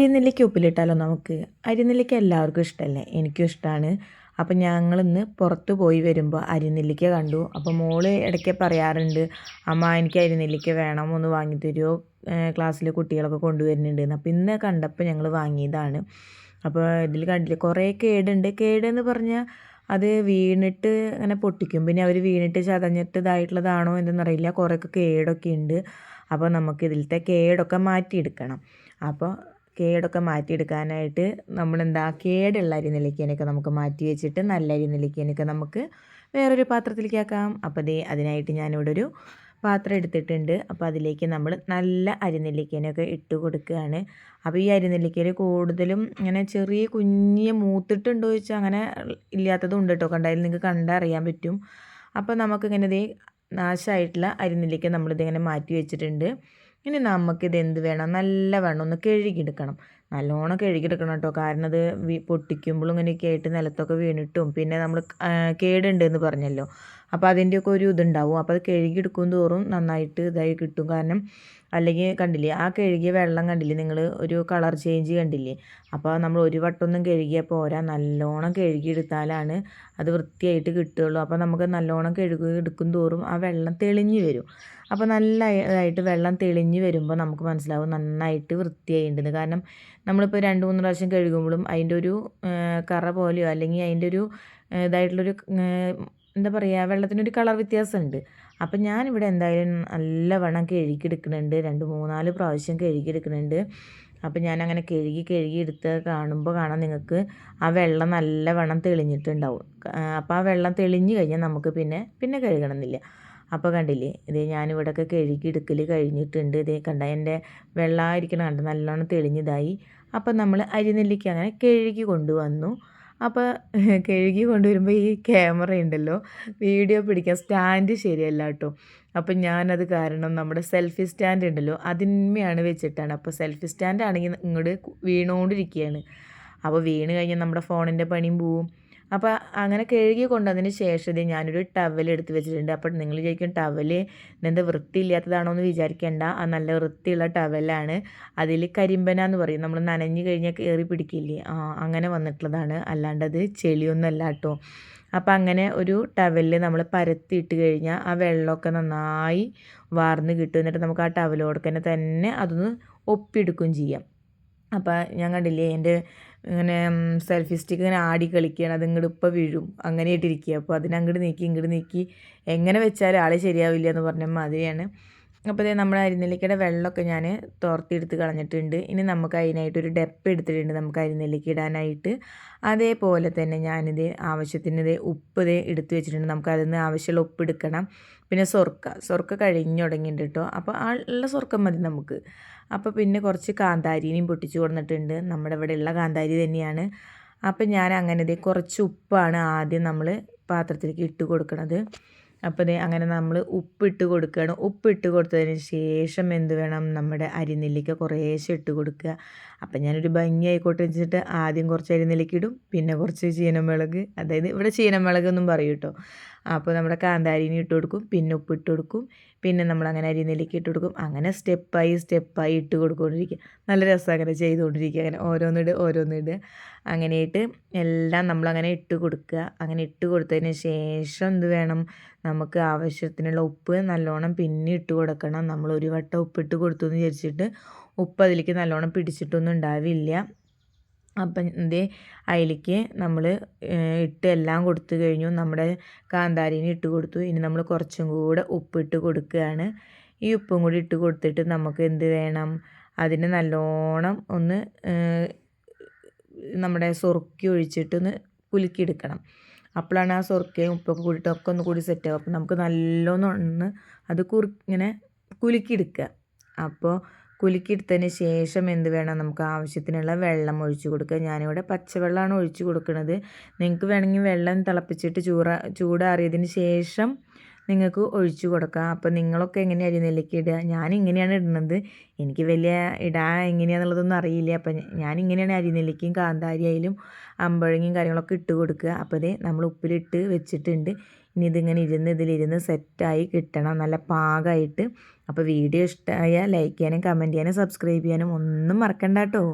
അരിനെല്ലിക്ക ഉപ്പിലിട്ടാലോ നമുക്ക്? അരിനെല്ലിക്ക എല്ലാവർക്കും ഇഷ്ടമല്ലേ എനിക്കും ഇഷ്ടമാണ് അപ്പം ഞങ്ങളിന്ന് പുറത്ത് പോയി വരുമ്പോൾ അരിനെല്ലിക്ക കണ്ടു. അപ്പോൾ മോൾ ഇടയ്ക്ക് പറയാറുണ്ട് അമ്മ എനിക്ക് അരിനെല്ലിക്ക വേണം ഒന്ന് വാങ്ങി തരുമോ? ക്ലാസ്സിൽ കുട്ടികളൊക്കെ കൊണ്ടുവരുന്നുണ്ട് അപ്പോൾ ഇന്ന് കണ്ടപ്പോൾ ഞങ്ങൾ വാങ്ങിയതാണ്. അപ്പോൾ ഇതിൽ കണ്ടില്ല കുറേ കേടുണ്ട്. കേടെന്ന് പറഞ്ഞാൽ അത് വീണിട്ട് അങ്ങനെ പൊട്ടിക്കും. പിന്നെ അവർ വീണിട്ട് ചതഞ്ഞിട്ട് ഇതായിട്ടുള്ളതാണോ എന്തെന്നറിയില്ല. കുറേയൊക്കെ കേടൊക്കെ ഉണ്ട്. അപ്പോൾ നമുക്ക് ഇതിലത്തെ കേടൊക്കെ മാറ്റിയെടുക്കണം. അപ്പോൾ കേടൊക്കെ മാറ്റിയെടുക്കാനായിട്ട് നമ്മളെന്താ കേടുള്ള അരി നെല്ലിക്കേനൊക്കെ നമുക്ക് മാറ്റി വെച്ചിട്ട് നല്ല അരി നെല്ലിക്കേനൊക്കെ നമുക്ക് വേറൊരു പാത്രത്തിലേക്ക് ആക്കാം. അപ്പോൾ ദേ അതിനായിട്ട് ഞാനിവിടെ ഒരു പാത്രം എടുത്തിട്ടുണ്ട്. അപ്പോൾ അതിലേക്ക് നമ്മൾ നല്ല അരി അരിനെല്ലിക്കേനൊക്കെ ഇട്ട് കൊടുക്കുകയാണ് അപ്പോൾ ഈ അരി അരിനെല്ലിക്കയിൽ കൂടുതലും ഇങ്ങനെ ചെറിയ കുഞ്ഞ് മൂത്തിട്ടുണ്ടോ ചോദിച്ചാൽ അങ്ങനെ ഇല്ലാത്തതും ഉണ്ട് കേട്ടോ കണ്ടായാലും നിങ്ങൾക്ക് കണ്ടറിയാൻ പറ്റും. അപ്പോൾ നമുക്കിങ്ങനെ ഇതേ നാശമായിട്ടുള്ള അരിനെല്ലിക്ക നമ്മളിതിങ്ങനെ മാറ്റി വെച്ചിട്ടുണ്ട്. ഇനി നമുക്കിത് എന്ത് വേണം നല്ലവണ്ണം ഒന്ന് കഴുകിയെടുക്കണം. നല്ലോണം കഴുകിയെടുക്കണം കേട്ടോ. കാരണം അത് പൊട്ടിക്കുമ്പോഴും ഇങ്ങനെ ആയിട്ട് നിലത്തൊക്കെ വീണിട്ടും. പിന്നെ നമ്മൾ കേടുണ്ട് എന്ന് പറഞ്ഞല്ലോ. അപ്പോൾ അതിന്റെയൊക്കെ ഒരു ഇതുണ്ടാവും. അപ്പോൾ അത് കഴുകിയെടുക്കും തോറും നന്നായിട്ട് ഇതായി കിട്ടും. കാരണം അല്ലെങ്കിൽ കണ്ടില്ലേ ആ കഴുകിയ വെള്ളം കണ്ടില്ലേ നിങ്ങൾ? ഒരു കളർ ചേഞ്ച് കണ്ടില്ലേ? അപ്പോൾ നമ്മൾ ഒരു വട്ടമൊന്നും കഴുകിയാൽ പോരാ. നല്ലോണം കഴുകിയെടുത്താലാണ് അത് വൃത്തിയായിട്ട് കിട്ടുകയുള്ളൂ. അപ്പോൾ നമുക്ക് നല്ലോണം കഴുകി എടുക്കും തോറും ആ വെള്ളം തെളിഞ്ഞ് വരും. അപ്പോൾ നല്ല ഇതായിട്ട് വെള്ളം തെളിഞ്ഞ് വരുമ്പോൾ നമുക്ക് മനസ്സിലാവും നന്നായിട്ട് വൃത്തിയായിട്ടുണ്ട് കാരണം നമ്മളിപ്പോൾ രണ്ട് മൂന്ന് പ്രാവശ്യം കഴുകുമ്പോഴും അതിന്റെ ഒരു കറ പോലെയോ അല്ലെങ്കിൽ അതിന്റെ ഒരു ഇതായിട്ടുള്ളൊരു എന്താ പറയുക വെള്ളത്തിനൊരു കളർ വ്യത്യാസമുണ്ട്. അപ്പം ഞാനിവിടെ എന്തായാലും നല്ലവണ്ണം കഴുകിയെടുക്കുന്നുണ്ട്. രണ്ട് മൂന്നാൽ പ്രാവശ്യം കഴുകിയെടുക്കുന്നുണ്ട്. അപ്പം ഞാൻ അങ്ങനെ കഴുകി കഴുകി എടുത്ത് കാണുമ്പോൾ കാണാം നിങ്ങൾക്ക് ആ വെള്ളം നല്ലവണ്ണം തെളിഞ്ഞിട്ടുണ്ടാവും. അപ്പോൾ ആ വെള്ളം തെളിഞ്ഞു കഴിഞ്ഞാൽ നമുക്ക് പിന്നെ പിന്നെ കഴുകണമെന്നില്ല. അപ്പോൾ കണ്ടില്ലേ ഇത് ഞാനിവിടെയൊക്കെ കഴുകി എടുക്കൽ കഴിഞ്ഞിട്ടുണ്ട്. ഇതേ കണ്ട എന്റെ വെള്ളമായിരിക്കണം കണ്ട നല്ലോണം തെളിഞ്ഞതായി. അപ്പോൾ നമ്മൾ അരിനെല്ലിക്ക് അങ്ങനെ കഴുകി കൊണ്ടുവന്നു. അപ്പോൾ കഴുകി കൊണ്ടുവരുമ്പോൾ ഈ ക്യാമറ ഉണ്ടല്ലോ വീഡിയോ പിടിക്കാൻ സ്റ്റാൻഡ് ശരിയല്ല കേട്ടോ. അപ്പം ഞാനത് കാരണം നമ്മുടെ സെൽഫി സ്റ്റാൻഡ് ഉണ്ടല്ലോ അതിന്മയാണ് വെച്ചിട്ടാണ്. അപ്പോൾ സെൽഫി സ്റ്റാൻഡ് ആണെങ്കിൽ ഇങ്ങോട്ട് വീണുകൊണ്ടിരിക്കുകയാണ് അപ്പോൾ വീണ് കഴിഞ്ഞാൽ നമ്മുടെ ഫോണിന്റെ പണിയും പോവും. അപ്പോൾ അങ്ങനെ കഴുകി കൊണ്ടതിന് ശേഷം ഞാനൊരു ടവൽ എടുത്ത് വെച്ചിട്ടുണ്ട്. അപ്പോൾ നിങ്ങൾ ചോദിക്കും ടവൽ എന്താ വൃത്തിയില്ലാത്തതാണോ എന്ന് വിചാരിക്കേണ്ട. ആ നല്ല വൃത്തിയുള്ള ടവലാണ് അതിൽ കരിമ്പന എന്ന് പറയും. നമ്മൾ നനഞ്ഞു കഴിഞ്ഞാൽ കയറി പിടിക്കില്ലേ? അങ്ങനെ വന്നിട്ടുള്ളതാണ്. അല്ലാണ്ട് അത് ചെളിയൊന്നുമല്ല കേട്ടോ. അപ്പോൾ അങ്ങനെ ഒരു ടവലിൽ നമ്മൾ പരത്തിയിട്ട് കഴിഞ്ഞാൽ ആ വെള്ളമൊക്കെ നന്നായി വാർന്ന് കിട്ടും. എന്നിട്ട് നമുക്ക് ആ ടവലോടൊക്കെ തന്നെ അതൊന്ന് ഒപ്പിയെടുക്കുകയും ചെയ്യാം. അപ്പോൾ ഞാൻ കണ്ടില്ലേ എന്റെ ഇങ്ങനെ സെൽഫി സ്റ്റിക്ക് ഇങ്ങനെ ആടി കളിക്കുകയാണ്. അത് ഇങ്ങോട്ട് ഇപ്പോൾ വീഴും. അങ്ങനെ ഇട്ടിരിക്കുക അപ്പോൾ അതിനങ്ങോട്ട് നീക്കി ഇങ്ങോട്ട് നീക്കി. എങ്ങനെ വെച്ചാലും ആൾ ശരിയാവില്ല എന്ന് പറഞ്ഞ മാതിരിയാണ്. അപ്പോൾ ഇതേ നമ്മുടെ അരിനെല്ലിക്കയുടെ വെള്ളമൊക്കെ ഞാൻ തോർത്തിയെടുത്ത് കളഞ്ഞിട്ടുണ്ട്. ഇനി നമുക്ക് അതിനായിട്ട് ഒരു ഡെപ്പ് എടുത്തിട്ടുണ്ട് നമുക്ക് അരിനെല്ലിക്ക ഇടാനായിട്ട്. അതേപോലെ തന്നെ ഞാനിത് ആവശ്യത്തിന് ഇത് ഉപ്പ് ഇത് എടുത്ത് വെച്ചിട്ടുണ്ട്. നമുക്ക് അതിൽ നിന്ന് ആവശ്യമുള്ള ഉപ്പ് എടുക്കണം. പിന്നെ സ്വർക്ക സ്വർക്ക കഴിഞ്ഞു തുടങ്ങിയിട്ടുണ്ട് കേട്ടോ. അപ്പോൾ ആ ഉള്ള സ്വർക്കം മതി നമുക്ക്. അപ്പോൾ പിന്നെ കുറച്ച് കാന്താരിനെയും പൊട്ടിച്ച് കൊടുത്തിട്ടുണ്ട് നമ്മുടെ ഇവിടെ ഉള്ള കാന്താരി തന്നെയാണ്. അപ്പം ഞാൻ അങ്ങനെ കുറച്ച് ഉപ്പാണ് ആദ്യം നമ്മൾ പാത്രത്തിലേക്ക് ഇട്ട് കൊടുക്കുന്നത് അപ്പോൾ അങ്ങനെ നമ്മൾ ഉപ്പിട്ട് കൊടുക്കുകയാണ് ഉപ്പിട്ട് കൊടുത്തതിന് ശേഷം എന്ത് വേണം? നമ്മുടെ അരിനെല്ലിക്ക കുറേശ്ശെ ഇട്ട് കൊടുക്കുക. അപ്പം ഞാനൊരു ഭംഗി ആയിക്കോട്ടെ വെച്ചിട്ട് ആദ്യം കുറച്ച് അരിനെല്ലിക്ക ഇടും. പിന്നെ കുറച്ച് ചീനമുളക്. അതായത് ഇവിടെ ചീനമുളക് എന്നും പറയും കേട്ടോ അപ്പോൾ നമ്മുടെ കാന്താരിനി ഇട്ട് കൊടുക്കും പിന്നെ ഉപ്പ് ഇട്ട് കൊടുക്കും പിന്നെ നമ്മൾ അങ്ങനെ അരിനെല്ലിക്ക് ഇട്ട് കൊടുക്കും. അങ്ങനെ സ്റ്റെപ്പായി സ്റ്റെപ്പായി ഇട്ട് കൊടുക്കൊണ്ടിരിക്കുക. നല്ല രസം അങ്ങനെ ചെയ്തുകൊണ്ടിരിക്കുക. അങ്ങനെ ഓരോന്നിട് ഓരോന്നിട് അങ്ങനെയായിട്ട് എല്ലാം നമ്മളങ്ങനെ ഇട്ട് കൊടുക്കുക. അങ്ങനെ ഇട്ട് കൊടുത്തതിന് ശേഷം എന്ത് വേണം? നമുക്ക് ആവശ്യത്തിനുള്ള ഉപ്പ് നല്ലോണം പിന്നെ ഇട്ട് കൊടുക്കണം. നമ്മൾ ഒരു വട്ടം ഉപ്പിട്ട് കൊടുത്തു എന്ന് വിചാരിച്ചിട്ട് ഉപ്പ് അതിലേക്ക് നല്ലോണം പിടിച്ചിട്ടൊന്നും ഉണ്ടാവില്ല. അപ്പം ഇതേ അതിലേക്ക് നമ്മൾ ഇട്ട് എല്ലാം കൊടുത്തു കഴിഞ്ഞു. നമ്മുടെ കാന്താരിന് ഇട്ട് കൊടുത്തു. ഇനി നമ്മൾ കുറച്ചും കൂടെ ഉപ്പിട്ട് കൊടുക്കുകയാണ്. ഈ ഉപ്പും കൂടി ഇട്ട് കൊടുത്തിട്ട് നമുക്ക് എന്ത് വേണം? അതിന് നല്ലോണം ഒന്ന് നമ്മുടെ സുറുക്കി ഒഴിച്ചിട്ടൊന്ന് കുലുക്കിയെടുക്കണം അപ്പോഴാണ് ആ സുറുക്കയും ഉപ്പൊക്കെ കൂടിയിട്ട് ഒക്കെ ഒന്ന് കൂടി സെറ്റാവും അപ്പോൾ നമുക്ക് നല്ലോണം ഒന്ന് അത് കുറു ഇങ്ങനെ കുലുക്കിയെടുക്കുക അപ്പോൾ കുലുക്കിയെടുത്തതിന് ശേഷം എന്ത് വേണം? നമുക്ക് ആവശ്യത്തിനുള്ള വെള്ളം ഒഴിച്ചു കൊടുക്കുക. ഞാനിവിടെ പച്ചവെള്ളമാണ് ഒഴിച്ചു കൊടുക്കുന്നത്. നിങ്ങൾക്ക് വേണമെങ്കിൽ വെള്ളം തിളപ്പിച്ചിട്ട് ചൂറ ചൂടാറിയതിന് ശേഷം നിങ്ങൾക്ക് ഒഴിച്ചു കൊടുക്കാം. അപ്പോൾ നിങ്ങളൊക്കെ എങ്ങനെയാണ് അരിനെല്ലിക്ക ഇടുക? ഞാൻ ഇങ്ങനെയാണ് ഇടുന്നത്. എനിക്ക് വലിയ ഇടാൻ എങ്ങനെയാണെന്നുള്ളതൊന്നും അറിയില്ല. അപ്പം ഞാൻ ഇങ്ങനെയാണ് അരിനെല്ലിക്കയും കാന്താരി ആയാലും അമ്പഴങ്ങയും കാര്യങ്ങളൊക്കെ ഇട്ട് കൊടുക്കുക. അപ്പോൾ ഇതേ നമ്മൾ ഉപ്പിലിട്ട് വെച്ചിട്ടുണ്ട്. ഇനി ഇതിങ്ങനെ ഇരുന്ന് ഇതിലിരുന്ന് സെറ്റായി കിട്ടണം. നല്ല പാകമായിട്ട് അപ്പോൾ വീഡിയോ ഇഷ്ടമായ ലൈക്ക് ചെയ്യാനും കമന്റ് ചെയ്യാനും സബ്സ്ക്രൈബ് ചെയ്യാനും ഒന്നും മറക്കണ്ട കേട്ടോ.